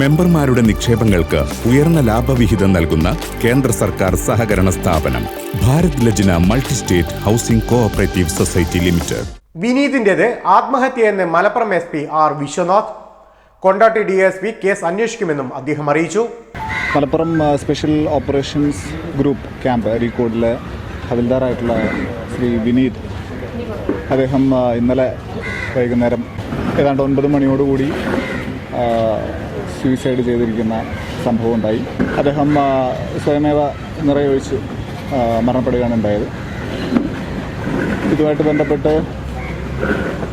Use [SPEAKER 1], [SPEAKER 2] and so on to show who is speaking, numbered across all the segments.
[SPEAKER 1] മെമ്പർമാരുടെ നിക്ഷേപങ്ങൾക്ക് ഉയർന്ന ലാഭവിഹിതം നൽകുന്ന കേന്ദ്ര സർക്കാർ സഹകരണ സ്ഥാപനം Bharat Lajna multi state housing cooperative society limited.
[SPEAKER 2] വിനീതിന്റെത് ആത്മഹത്യയെന്ന് Malappuram S P R Viswanath. Kondotty D S P case അന്വേഷിക്കുമെന്നും അദ്ദേഹം അറിയിച്ചു.
[SPEAKER 3] Malappuram special operations group camp അരീക്കോടിലെ ഹവിൽദാറായിട്ടുള്ള ശ്രീ വിനീത്. അദ്ദേഹം ഇന്നലെ വൈകുന്നേരം ഏതാണ്ട് ഒൻപത് മണിയോടുകൂടി സൂയിസൈഡ് ചെയ്തിരിക്കുന്ന സംഭവം ഉണ്ടായി അദ്ദേഹം സ്വയമേവ നിറയൊഴിച്ച് മരണപ്പെടുകയാണ് ഉണ്ടായത്. ഇതുമായിട്ട് ബന്ധപ്പെട്ട്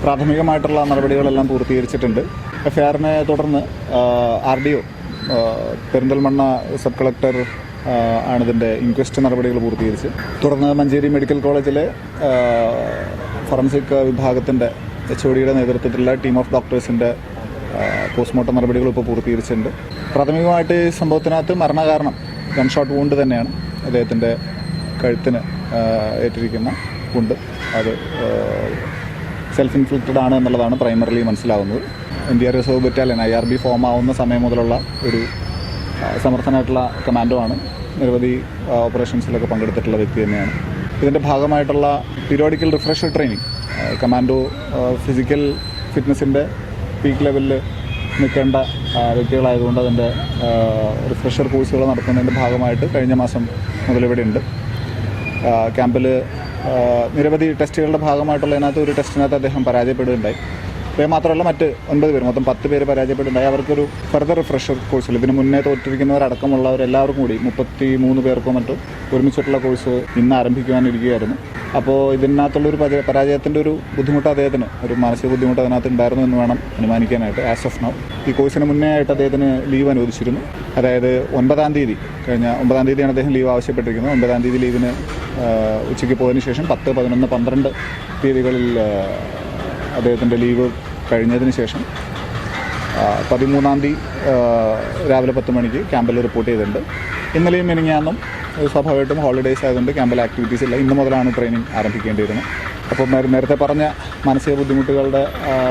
[SPEAKER 3] പ്രാഥമികമായിട്ടുള്ള നടപടികളെല്ലാം പൂർത്തീകരിച്ചിട്ടുണ്ട്. എഫ് ആറിനെ തുടർന്ന് R D O Perinthalmanna sub collector ആണിതിന്റെ inquest നടപടികൾ പൂർത്തീകരിച്ച്. തുടർന്ന് മഞ്ചേരി മെഡിക്കൽ കോളേജിലെ ഫോറൻസിക് വിഭാഗത്തിന്റെ എച്ച് ഒ ഡിയുടെ നേതൃത്വത്തിലുള്ള ടീം ഓഫ് ഡോക്ടേഴ്സിന്റെ പോസ്റ്റ്മോർട്ടം നടപടികൾ ഇപ്പോൾ പൂർത്തീകരിച്ചിട്ടുണ്ട്. പ്രാഥമികമായിട്ട് ഈ സംഭവത്തിനകത്ത് മരണകാരണം ഗൺഷോട്ട് വൂണ്ട് തന്നെയാണ്. അദ്ദേഹത്തിന്റെ കഴുത്തിന് ഏറ്റിരിക്കുന്ന വുണ്ട് അത് സെൽഫ് ഇൻഫ്ലിക്റ്റഡ് ആണ് എന്നുള്ളതാണ് പ്രൈമറിലി മനസ്സിലാവുന്നത്. N D R reserve battalion I R B form ആവുന്ന സമയം മുതലുള്ള ഒരു സമർത്ഥനായിട്ടുള്ള കമാൻഡോ ആണ്. നിരവധി ഓപ്പറേഷൻസിലൊക്കെ പങ്കെടുത്തിട്ടുള്ള വ്യക്തി തന്നെയാണ്. ഇതിന്റെ ഭാഗമായിട്ടുള്ള periodical refresher training commando physical ഫിറ്റ്നസിന്റെ peak ലെവലിൽ നിൽക്കേണ്ട വ്യക്തികളായതുകൊണ്ട് അതിന്റെ റിഫ്രഷർ കോഴ്സുകൾ നടത്തുന്നതിന്റെ ഭാഗമായിട്ട് കഴിഞ്ഞ മാസം മുതൽ ഇവിടെ ഉണ്ട് ക്യാമ്പിൽ നിരവധി ടെസ്റ്റുകളുടെ ഭാഗമായിട്ടുള്ള അതിനകത്ത് ഒരു ടെസ്റ്റിനകത്ത് അദ്ദേഹം പരാജയപ്പെടുകയുണ്ടായി. അദ്ദേഹം മാത്രമല്ല മറ്റ് ഒൻപത് പേര് മൊത്തം പത്ത് പേര് പരാജയപ്പെടുണ്ടായി അവർക്കൊരു ഫർദർ റിഫ്രഷർ കോഴ്സിൽ ഇതിന് മുന്നേ തോറ്റിരിക്കുന്നവരടക്കമുള്ളവരെല്ലാവർക്കും കൂടി മുപ്പത്തി മൂന്ന് പേർക്കോ മറ്റോ ഒരുമിച്ചിട്ടുള്ള കോഴ്സ് ഇന്ന് ആരംഭിക്കുവാനിരിക്കുകയായിരുന്നു. അപ്പോൾ ഇതിനകത്തുള്ളൊരു പരാ- പരാജയത്തിന്റെ ഒരു ബുദ്ധിമുട്ട് അദ്ദേഹത്തിന് ഒരു മാനസിക ബുദ്ധിമുട്ട് അതിനകത്ത് ഉണ്ടായിരുന്നു എന്ന് വേണം അനുമാനിക്കാനായിട്ട് ആസ് ഓഫ് നൗ ഈ കോഴ്സിന് മുന്നേ ആയിട്ട് അദ്ദേഹത്തിന് ലീവ് അനുവദിച്ചിരുന്നു. അതായത് ഒൻപതാം തീയതി കഴിഞ്ഞ ഒമ്പതാം തീയതിയാണ് അദ്ദേഹം ലീവ് ആവശ്യപ്പെട്ടിരിക്കുന്നത്. ഒൻപതാം തീയതി ലീവിന് ഉച്ചയ്ക്ക് പോയതിന് ശേഷം പത്ത് പതിനൊന്ന് പന്ത്രണ്ട് തീയതികളിൽ അദ്ദേഹത്തിന്റെ ലീവ് കഴിഞ്ഞതിന് ശേഷം പതിമൂന്നാം തീയതി രാവിലെ പത്ത് മണിക്ക് ക്യാമ്പിൽ റിപ്പോർട്ട് ചെയ്തിട്ടുണ്ട്. ഇന്നലെയും മിനിങ്ങാന്നും സ്വാഭാവികമായിട്ടും ഹോളിഡേയ്സ് ആയതുകൊണ്ട് ക്യാമ്പിൽ ആക്ടിവിറ്റീസ് ഇല്ല. ഇന്ന് മുതലാണ് ട്രെയിനിങ് ആരംഭിക്കേണ്ടിയിരുന്നത്. അപ്പോൾ നേരത്തെ പറഞ്ഞ മാനസിക ബുദ്ധിമുട്ടുകളുടെ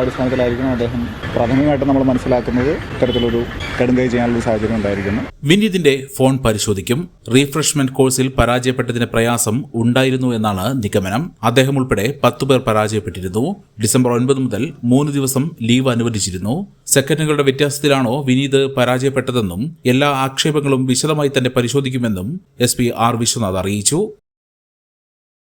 [SPEAKER 3] അടിസ്ഥാനത്തിലായിരിക്കണം അദ്ദേഹം പ്രാഥമികമായിട്ട് നമ്മൾ മനസ്സിലാക്കുന്നത് ഇത്തരത്തിലൊരു കടുങ്കൈ ചെയ്യാനുള്ള സാഹചര്യം ഉണ്ടായിരിക്കുന്നു.
[SPEAKER 4] വിനീതിന്റെ ഫോൺ പരിശോധിക്കും. റീഫ്രഷ്മെന്റ് കോഴ്സിൽ പരാജയപ്പെട്ടതിന് പ്രയാസം ഉണ്ടായിരുന്നു എന്നാണ് നിഗമനം. അദ്ദേഹം ഉൾപ്പെടെ പത്തുപേർ പരാജയപ്പെട്ടിരുന്നു. ഡിസംബർ ഒൻപത് മുതൽ മൂന്ന് ദിവസം ലീവ് അനുവദിച്ചിരുന്നു. സെക്കൻഡുകളുടെ വ്യത്യാസത്തിലാണോ വിനീത് പരാജയപ്പെട്ടതെന്നും എല്ലാ ആക്ഷേപങ്ങളും വിശദമായി തന്നെ പരിശോധിക്കുമെന്നും എസ് പി ആർ വിശ്വനാഥ് അറിയിച്ചു.